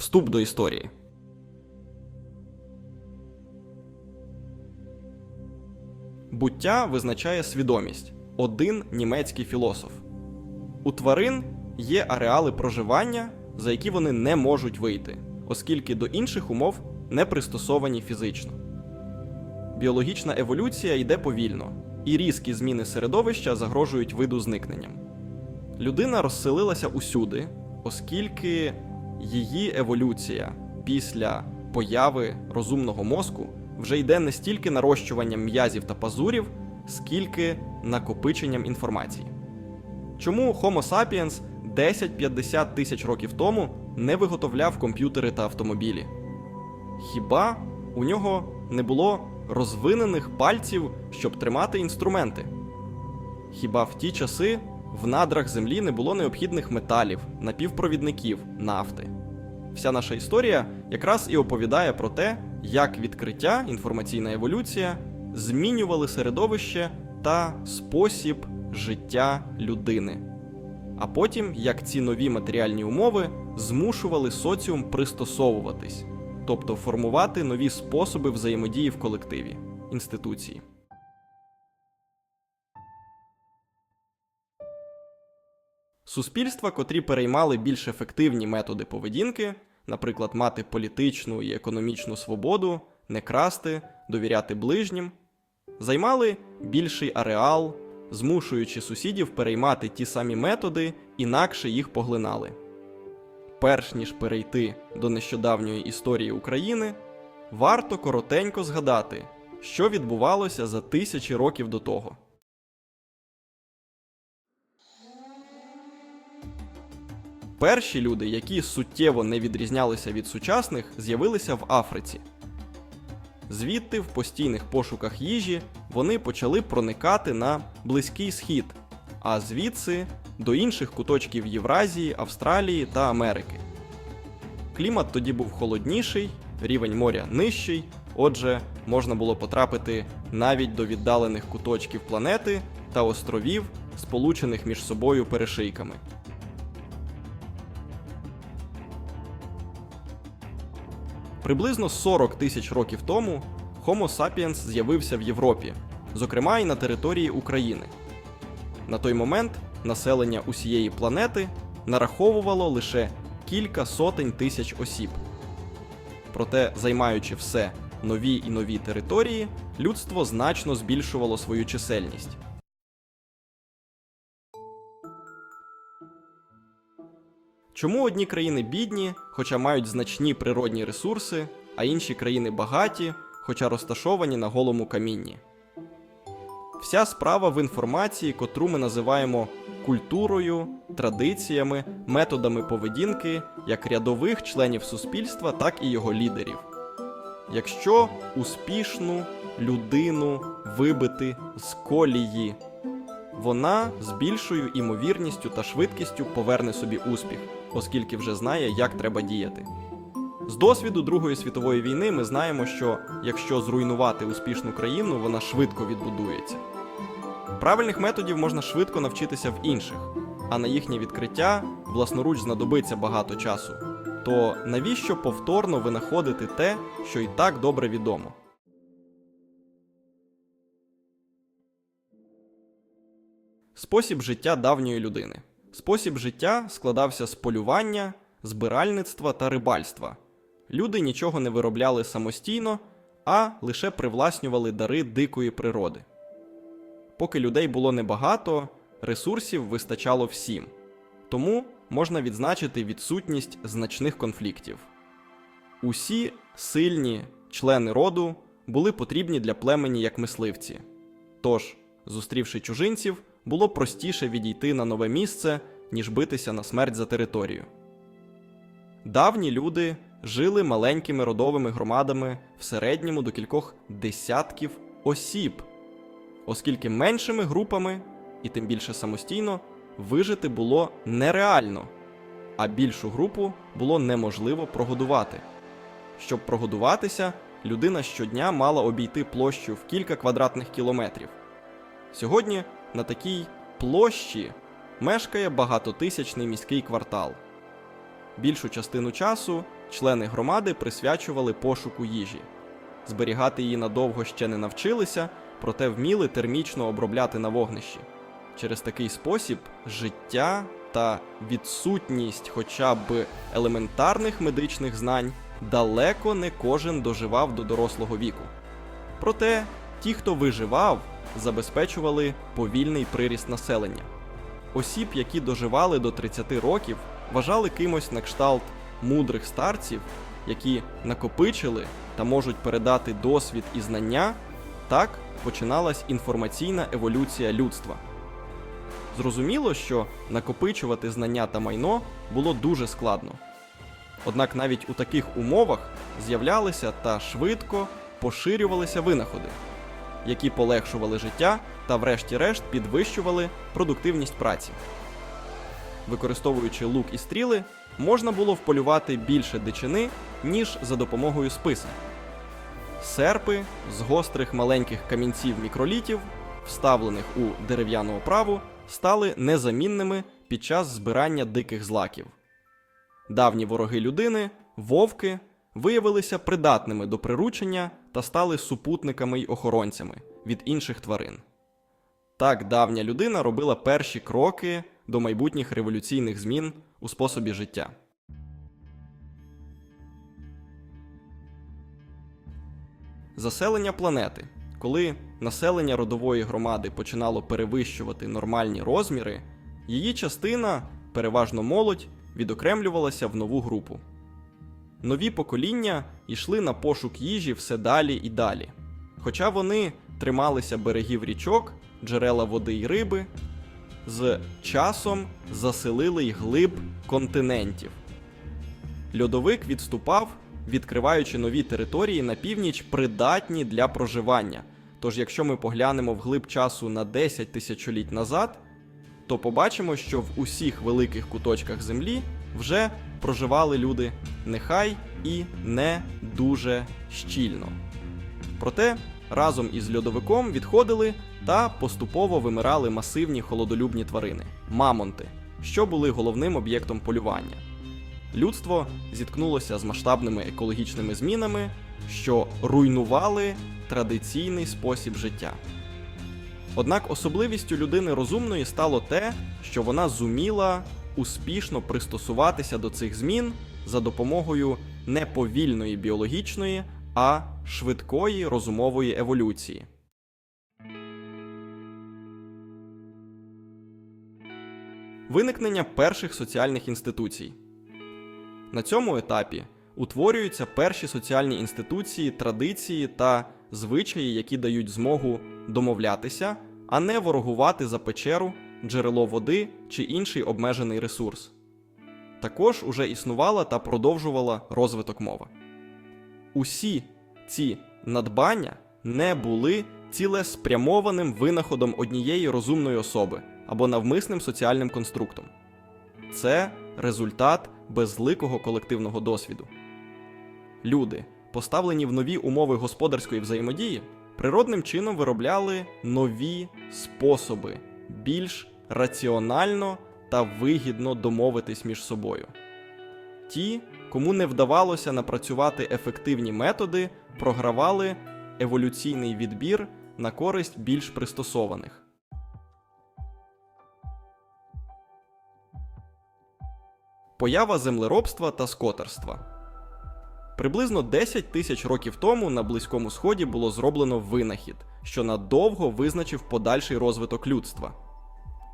Вступ до історії. Буття визначає свідомість один німецький філософ. У тварин є ареали проживання, за які вони не можуть вийти, оскільки до інших умов не пристосовані фізично. Біологічна еволюція йде повільно, і різкі зміни середовища загрожують виду зникненням. Людина розселилася усюди, оскільки її еволюція після появи розумного мозку вже йде не стільки нарощуванням м'язів та пазурів, скільки накопиченням інформації. Чому Homo sapiens 10-50 тисяч років тому не виготовляв комп'ютери та автомобілі? Хіба у нього не було розвинених пальців, щоб тримати інструменти? Хіба в ті часи в надрах землі не було необхідних металів, напівпровідників, нафти? Вся наша історія якраз і оповідає про те, як відкриття, інформаційна еволюція змінювали середовище та спосіб життя людини. А потім, як ці нові матеріальні умови змушували соціум пристосовуватись, тобто формувати нові способи взаємодії в колективі, інституції. Суспільства, котрі переймали більш ефективні методи поведінки, наприклад, мати політичну і економічну свободу, не красти, довіряти ближнім, займали більший ареал, змушуючи сусідів переймати ті самі методи, інакше їх поглинали. Перш ніж перейти до нещодавньої історії України, варто коротенько згадати, що відбувалося за тисячі років до того. Перші люди, які суттєво не відрізнялися від сучасних, з'явилися в Африці. Звідти, в постійних пошуках їжі, вони почали проникати на Близький Схід, а звідси до інших куточків Євразії, Австралії та Америки. Клімат тоді був холодніший, рівень моря нижчий, отже, можна було потрапити навіть до віддалених куточків планети та островів, сполучених між собою перешийками. Приблизно 40 тисяч років тому Homo sapiens з'явився в Європі, зокрема і на території України. На той момент населення усієї планети нараховувало лише кілька сотень тисяч осіб. Проте, займаючи все нові і нові території, людство значно збільшувало свою чисельність. Чому одні країни бідні, хоча мають значні природні ресурси, а інші країни багаті, хоча розташовані на голому камінні? Вся справа в інформації, котру ми називаємо культурою, традиціями, методами поведінки як рядових членів суспільства, так і його лідерів. Якщо успішну людину вибити з колії, вона з більшою імовірністю та швидкістю поверне собі успіх, оскільки вже знає, як треба діяти. З досвіду Другої світової війни ми знаємо, що якщо зруйнувати успішну країну, вона швидко відбудується. Правильних методів можна швидко навчитися в інших, а на їхнє відкриття власноруч знадобиться багато часу. То навіщо повторно винаходити те, що і так добре відомо? Спосіб життя давньої людини. Спосіб життя складався з полювання, збиральництва та рибальства. Люди нічого не виробляли самостійно, а лише привласнювали дари дикої природи. Поки людей було небагато, ресурсів вистачало всім. Тому можна відзначити відсутність значних конфліктів. Усі сильні члени роду були потрібні для племені як мисливці. Тож, зустрівши чужинців, було простіше відійти на нове місце, ніж битися на смерть за територію. Давні люди жили маленькими родовими громадами в середньому до кількох десятків осіб, оскільки меншими групами, і тим більше самостійно, вижити було нереально, а більшу групу було неможливо прогодувати. Щоб прогодуватися, людина щодня мала обійти площу в кілька квадратних кілометрів. Сьогодні на такій площі мешкає багатотисячний міський квартал. Більшу частину часу члени громади присвячували пошуку їжі. Зберігати її надовго ще не навчилися, проте вміли термічно обробляти на вогнищі. Через такий спосіб життя та відсутність хоча б елементарних медичних знань далеко не кожен доживав до дорослого віку. Проте ті, хто виживав, забезпечували повільний приріст населення. Осіб, які доживали до 30 років, вважали кимось на кшталт мудрих старців, які накопичили та можуть передати досвід і знання. Так починалась інформаційна еволюція людства. Зрозуміло, що накопичувати знання та майно було дуже складно. Однак навіть у таких умовах з'являлися та швидко поширювалися винаходи, які полегшували життя та, врешті-решт, підвищували продуктивність праці. Використовуючи лук і стріли, можна було вполювати більше дичини, ніж за допомогою списа. Серпи з гострих маленьких камінців мікролітів, вставлених у дерев'яну оправу, стали незамінними під час збирання диких злаків. Давні вороги людини, вовки, виявилися придатними до приручення та стали супутниками й охоронцями від інших тварин. Так давня людина робила перші кроки до майбутніх революційних змін у способі життя. Заселення планети. Коли населення родової громади починало перевищувати нормальні розміри, її частина, переважно молодь, відокремлювалася в нову групу. Нові покоління йшли на пошук їжі все далі і далі. Хоча вони трималися берегів річок, джерела води й риби, з часом заселили й глиб континентів. Льодовик відступав, відкриваючи нові території на північ, придатні для проживання. Тож, якщо ми поглянемо вглиб часу на 10 тисячоліть назад, то побачимо, що в усіх великих куточках землі вже проживали люди нехай і не дуже щільно. Проте разом із льодовиком відходили та поступово вимирали масивні холодолюбні тварини мамонти, що були головним об'єктом полювання. Людство зіткнулося з масштабними екологічними змінами, що руйнували традиційний спосіб життя. Однак особливістю людини розумної стало те, що вона зуміла успішно пристосуватися до цих змін за допомогою не повільної біологічної, а швидкої розумової еволюції. Виникнення перших соціальних інституцій. На цьому етапі утворюються перші соціальні інституції, традиції та звичаї, які дають змогу домовлятися, а не ворогувати за печеру, джерело води чи інший обмежений ресурс. Також уже існувала та продовжувала розвиток мова. Усі ці надбання не були цілеспрямованим винаходом однієї розумної особи або навмисним соціальним конструктом. Це результат безликого колективного досвіду. Люди, поставлені в нові умови господарської взаємодії, природним чином виробляли нові способи більш раціонально та вигідно домовитись між собою. Ті, кому не вдавалося напрацювати ефективні методи, програвали еволюційний відбір на користь більш пристосованих. Поява землеробства та скотерства. Приблизно 10 тисяч років тому на Близькому Сході було зроблено винахід, що надовго визначив подальший розвиток людства.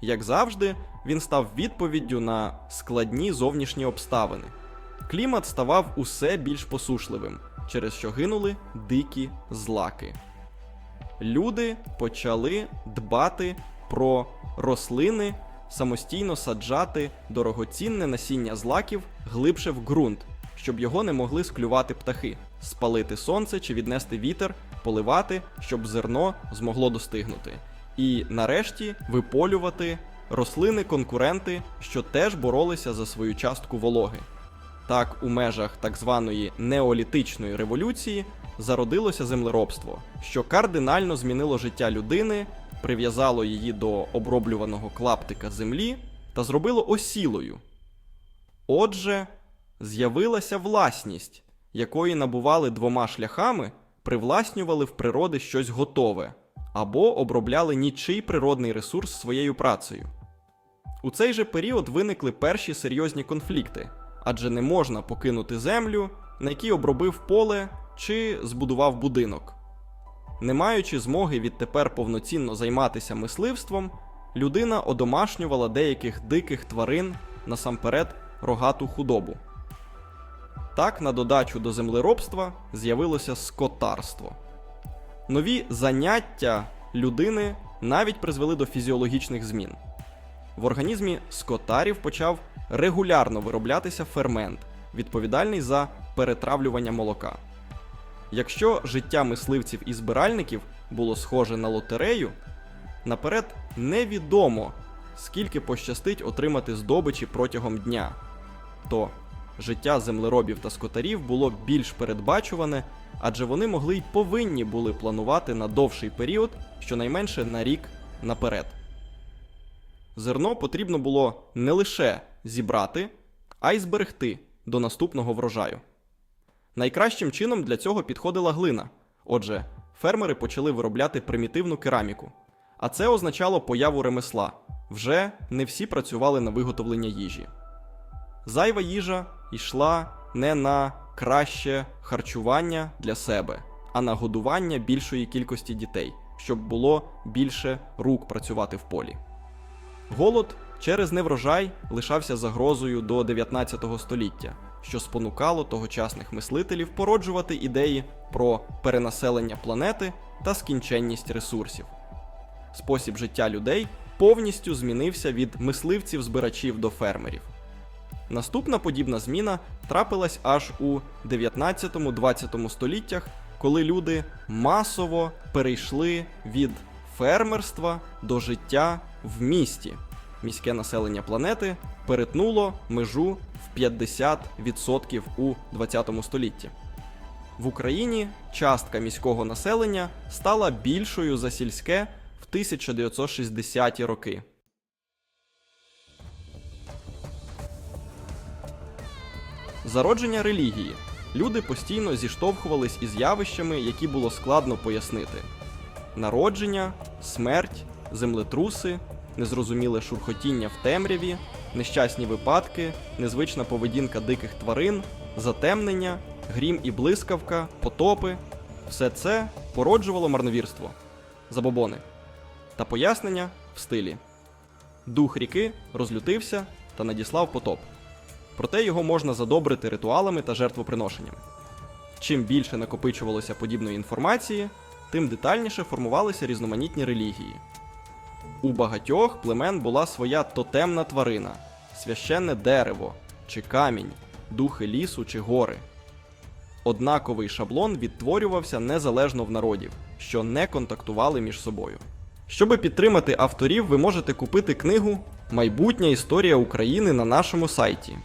Як завжди, він став відповіддю на складні зовнішні обставини. Клімат ставав усе більш посушливим, через що гинули дикі злаки. Люди почали дбати про рослини, самостійно саджати дорогоцінне насіння злаків глибше в ґрунт, щоб його не могли склювати птахи, спалити сонце чи віднести вітер, поливати, щоб зерно змогло достигнути. І нарешті виполювати рослини-конкуренти, що теж боролися за свою частку вологи. Так, у межах так званої неолітичної революції зародилося землеробство, що кардинально змінило життя людини, прив'язало її до оброблюваного клаптика землі та зробило осілою. Отже, з'явилася власність, якої набували двома шляхами, привласнювали в природи щось готове або обробляли нічий природний ресурс своєю працею. У цей же період виникли перші серйозні конфлікти, адже не можна покинути землю, на якій обробив поле чи збудував будинок. Не маючи змоги відтепер повноцінно займатися мисливством, людина одомашнювала деяких диких тварин, насамперед рогату худобу. Так, на додачу до землеробства з'явилося скотарство. Нові заняття людини навіть призвели до фізіологічних змін. В організмі скотарів почав регулярно вироблятися фермент, відповідальний за перетравлювання молока. Якщо життя мисливців і збиральників було схоже на лотерею, наперед невідомо, скільки пощастить отримати здобичі протягом дня, то життя землеробів та скотарів було більш передбачуване, адже вони могли й повинні були планувати на довший період, щонайменше на рік наперед. Зерно потрібно було не лише зібрати, а й зберегти до наступного врожаю. Найкращим чином для цього підходила глина. Отже, фермери почали виробляти примітивну кераміку. А це означало появу ремесла. Вже не всі працювали на виготовлення їжі. Зайва їжа йшла не на краще харчування для себе, а на годування більшої кількості дітей, щоб було більше рук працювати в полі. Голод через неврожай лишався загрозою до 19 століття, що спонукало тогочасних мислителів породжувати ідеї про перенаселення планети та скінченність ресурсів. Спосіб життя людей повністю змінився від мисливців-збирачів до фермерів. Наступна подібна зміна трапилась аж у 19-20 століттях, коли люди масово перейшли від фермерства до життя в місті. Міське населення планети перетнуло межу в 50% у 20 столітті. В Україні частка міського населення стала більшою за сільське в 1960-ті роки. Зародження релігії. Люди постійно зіштовхувались із явищами, які було складно пояснити: народження, смерть, землетруси, незрозуміле шурхотіння в темряві, нещасні випадки, незвична поведінка диких тварин, затемнення, грім і блискавка, потопи. Все це породжувало марновірство, забобони та пояснення в стилі. Дух ріки розлютився та надіслав потоп. Проте його можна задобрити ритуалами та жертвоприношеннями. Чим більше накопичувалося подібної інформації, тим детальніше формувалися різноманітні релігії. У багатьох племен була своя тотемна тварина, священне дерево чи камінь, духи лісу чи гори. Однаковий шаблон відтворювався незалежно в народів, що не контактували між собою. Щоби підтримати авторів, ви можете купити книгу Майбутня історія України на нашому сайті.